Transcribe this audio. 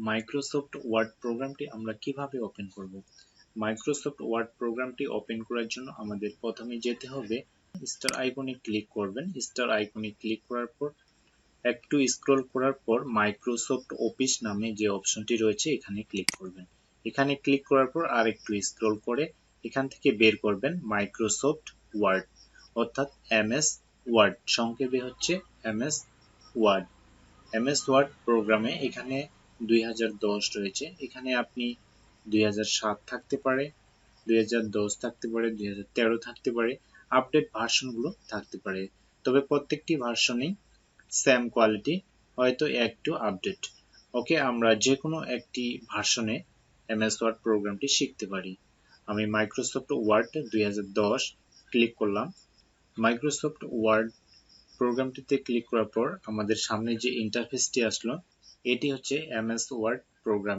Microsoft word প্রোগ্রামটি আমরা কীভাবে ওপেন করব? মাইক্রোসফট ওয়ার্ড প্রোগ্রামটি ওপেন করার জন্য আমাদের প্রথমে যেতে হবে স্টার আইকনে ক্লিক করবেন। স্টার আইকনে ক্লিক করার পর, একটু স্ক্রল করার পর মাইক্রোসফট অফিস নামে যে অপশনটি রয়েছে, এখানে ক্লিক করবেন। এখানে ক্লিক করার পর আর একটু স্ক্রল করে এখান থেকে বের করবেন মাইক্রোসফট ওয়ার্ড অর্থাৎ এমএস ওয়ার্ড সংক্ষেপে হচ্ছে এমএস ওয়ার্ড এমএস ওয়ার্ড প্রোগ্রামে এখানে দুই হাজার দশ রয়েছে। এখানে আপনি দুই হাজার সাত থাকতে পারে, দুই হাজার দশ থাকতে পারে, দুই হাজার তেরো থাকতে পারে। আপডেট ভার্সনগুলো থাকতে পারে। তবে প্রত্যেকটি ভার্সনেই সেম কোয়ালিটি হয়তো একটু আপডেট ওকে, আমরা যে কোনো একটি ভার্সনে এমএস ওয়ার্ড প্রোগ্রামটি শিখতে পারি। আমি মাইক্রোসফট ওয়ার্ড দুই হাজার দশ ক্লিক করলাম। মাইক্রোসফট ওয়ার্ড প্রোগ্রামটিতে ক্লিক করার পর আমাদের সামনে যে ইন্টারফেসটি আসলো এটি হচ্ছে এমএস ওয়ার্ড প্রোগ্রাম।